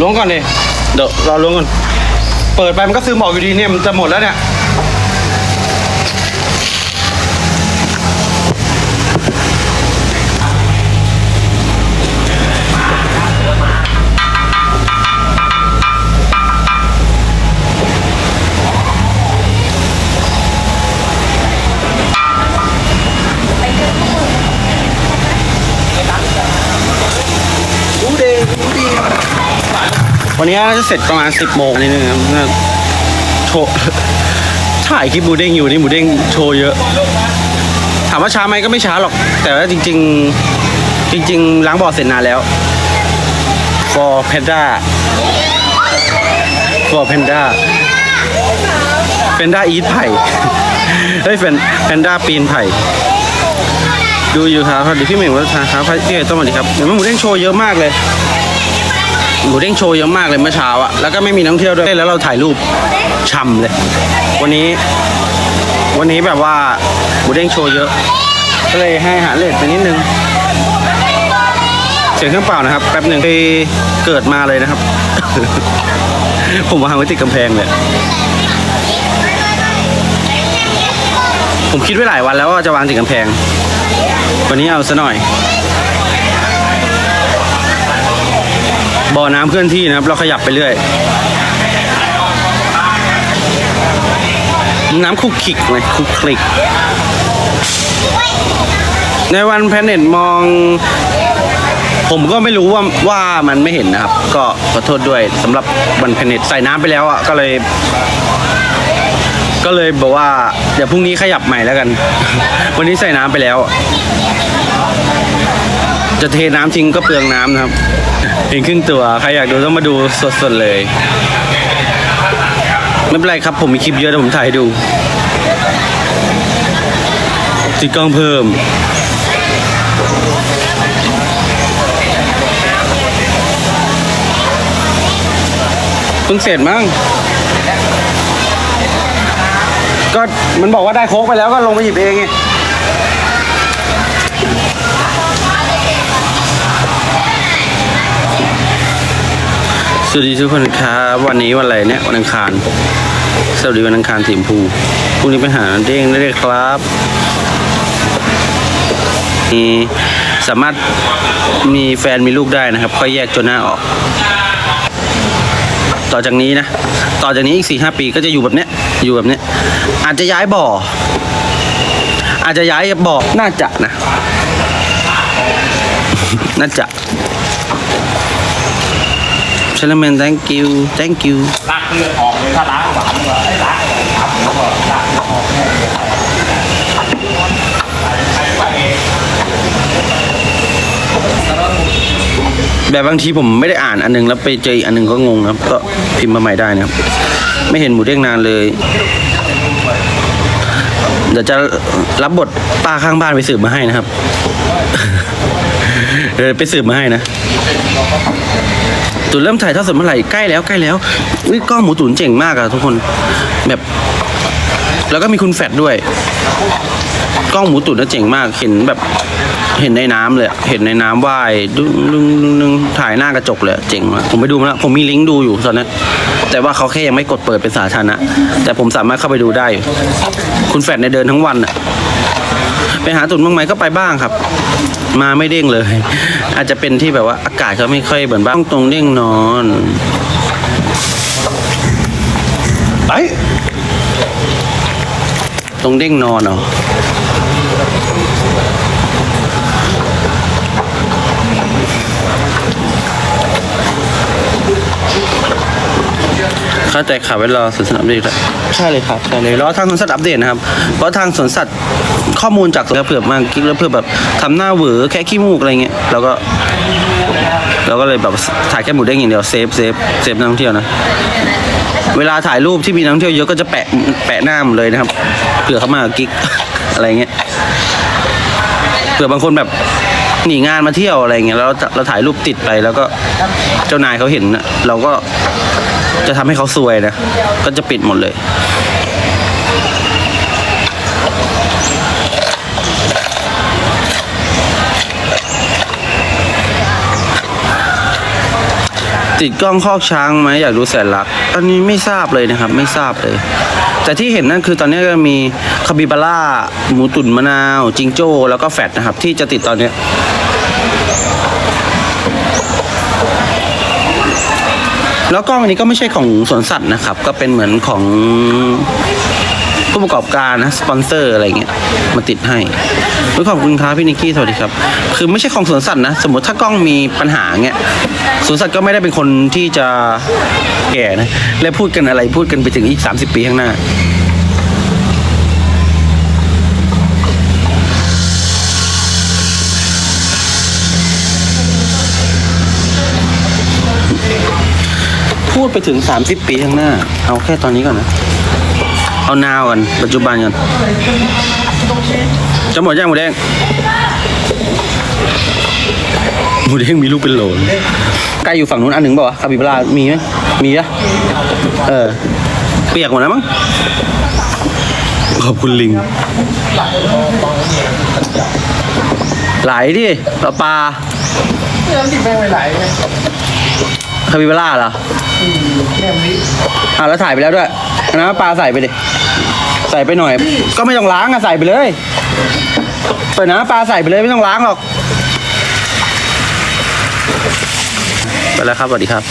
ล้วงก่อนเลยเดี๋ยวรอล้วงก่อน เปิดไปมันก็ซึมออกอยู่ดีเนี่ยมันจะหมดแล้วเนี่ย วันนี้จะเสร็จประมาณ 10โมงนิดนึงครับน่าโชว์ถ่ายคลิปหมูเด้งอยู่นี่หมูเด้งโชว์เยอะ ถามว่าช้าไหมก็ไม่ช้าหรอก แต่ว่าจริง ๆ จริง ๆ ล้างบ่อเสร็จนานแล้ว for panda for panda panda eat ไผ่เฮ้ย panda ปีนไผ่ดูอยู่ครับสวัสดีพี่เหม่งวัฒนาครับพี่เอ๋ต้อมสวัสดีครับเห็นไหมหมูเด้งโชว์เยอะมากเลย หมูเด้งโชว์เยอะมากเลยเมื่อเช้าอะแล้วก็ไม่มีนักท่องเที่ยวด้วยแล้วเราถ่ายรูปช่ำเลย วันนี้ วันนี้แบบว่าหมูเด้งโชว์เยอะ ก็เลยให้อาหารเลทไปนิดนึง เสียงเครื่องเปล่านะครับ แป๊บหนึ่งไปเกิดมาเลยนะครับ ผมวางไว้ติดกำแพงเลยผมคิดไว้หลายวันแล้วว่าจะวางติดกำแพง วันนี้เอาซะหน่อย บ่อน้ำเคลื่อนที่นะครับ เราขยับไปเรื่อย น้ำคุกคิกไหมคุกคลิก ในวันแพนเน็ตมอง ผมก็ไม่รู้ว่าว่ามันไม่เห็นนะครับ ก็ขอโทษด้วยสำหรับวันแพนเน็ตใส่น้ำไปแล้วอะก็เลย ก็เลยบอกว่า เดี๋ยวพรุ่งนี้ขยับใหม่แล้วกัน วันนี้ใส่น้ำไปแล้ว จะเทน้ำทิ้งก็เปลืองน้ำนะครับเห็นครึ่งตัว ใครอยากดูต้องมาดูสดๆเลย ไม่เป็นไรครับผมมีคลิปเยอะเดี๋ยวผมถ่ายให้ดู ติดกล้องเพิ่มเพิ่งเสร็จมั้งก็มันบอกว่าได้โค้กไปแล้วก็ลงไปหยิบเองไง สวัสดีทุกคนครับวันนี้วันอะไรเนี่ยวันอังคาร สวัสดีวันอังคารสีมพูพรุ่งนี้ไปหาเด้งได้เลยครับมีสามารถมีแฟนมีลูกได้นะครับ ค่อยแยกจนหน้าออก ต่อจากนี้นะ ต่อจากนี้อีกสี่ห้าปีก็จะอยู่แบบเนี้ยอยู่แบบเนี้ยอาจจะย้ายบ่อ อาจจะย้ายบ่อน่าจะนะ น่าจะ เชลเมน thank you thank you ลากเลือดออกเลยถ้าล้างหวานก็ไอ้ล้างครับแล้วก็ลากเลือดออกแน่เลยแบบบางทีผมไม่ได้อ่านอันนึงแล้วไปเจออีกอันนึงก็งงครับ ก็พิมพ์มาใหม่ได้นะครับ ไม่เห็นหมูเด้งนานเลย เดี๋ยวจะรับบทป้าข้างบ้านไปสืบมาให้นะครับ เดี๋ยวไปสืบมาให้นะ ตุนเริ่มถ่ายทอดสดเมื่อไหร่ใกล้แล้วใกล้แล้วอุ้ยกล้องหมูตุ๋นเจ๋งมากอะทุกคนแบบ แล้วก็มีคุณแฟดด้วย กล้องหมูตุ๋นน่ะเจ๋งมากเห็นแบบเห็นในน้ำเลยอะเห็นในน้ำว่ายดึงดึงดึงดึงถ่ายหน้ากระจกเลยอะเจ๋งมากผมไปดูมาแล้วผมมีลิงก์ดูอยู่ตอนนั้นแต่ว่าเขาแค่ยังไม่กดเปิดเป็นสาธารณะแต่ผมสามารถเข้าไปดูได้อยู่คุณแฟดในยเดินทั้งวันอะ ไปหาตุ่นบ้างไหมก็ไปบ้างครับ มาไม่เด้งเลย อาจจะเป็นที่แบบว่าอากาศเขาไม่ค่อยเหมือนบ้างตรงเด้งนอนไปตรงเด้งนอนเหรอเข้าใจค่ะไว้รอสวนสัตว์อัปเดตแล้วใช่เลยครับใช่เลยรอทางสวนสัตว์อัปเดตนะครับเพราะทางสวนสัตว์ ข้อมูลจากสวนสัตว์เผื่อมากิ๊กแล้วเพื่อแบบทำหน้าเหวอแค่ขี้มูกอะไรเงี้ยเราก็เราก็เลยแบบถ่ายแค่หมูเด้งอย่างเดียวเซฟเซฟเซฟนักท่องเที่ยวนะเวลาถ่ายรูปที่มีนักท่องเที่ยวเยอะก็จะแปะแปะหน้าหมดเลยนะครับเผื่อเขามากิ๊กอะไรเงี้ยเผื่อบางคนแบบหนีงานมาเที่ยวอะไรเงี้ยแล้วเราเราถ่ายรูปติดไปแล้วก็เจ้านายเขาเห็นนะเราก็จะทำให้เขาซวยนะก็จะปิดหมดเลย ติดกล้องคอกช้างไหมอยากดูแสนรัก อันนี้ไม่ทราบเลยนะครับ ไม่ทราบเลย แต่ที่เห็นนั่นคือตอนนี้ก็มีคาบิบาร่าหมูตุ๋นมะนาวจิงโจ้ แล้วก็แฟตนะครับ ที่จะติดตอนนี้แล้วกล้องอันนี้ก็ไม่ใช่ของสวนสัตว์นะครับ ก็เป็นเหมือนของ ผู้ประกอบการนะสปอนเซอร์อะไรเงี้ยมาติดให้ขอบคุณครับพี่นิกกี้สวัสดีครับ คือไม่ใช่ของสวนสัตว์นะ สมมติถ้ากล้องมีปัญหาเงี้ยสวนสัตว์ก็ไม่ได้เป็นคนที่จะแก่นะและพูดกันอะไรพูดกันไปถึงอีก 30 ปีข้างหน้าพูดไปถึง 30 ปีข้างหน้า เอาแค่ตอนนี้ก่อนนะ เอานาวกันปัจจุบันกันจะหมดยังหมูแดงหมูแดงมีลูกเป็นโหลนไก่อยู่ฝั่งนู้นอันหนึ่งเปล่าวะคาบิบารามีไหมมีปะเออ เปียกหมดแล้วมั้งขอบคุณลิง ไหลดิปลาปลาเรื่องที่แม่ไปไหลไงคาบิบาร่าเหรอแม่มนี้อะแล้วถ่ายไปแล้วด้วยอันน้ำปลาใส่ไปดิ ใส่ไปหน่อย ก็ไม่ต้องล้างอะใส่ไปเลยเปิดน้ำปลาใส่ไปเลยไม่ต้องล้างหรอก ไปแล้วครับสวัสดีครับ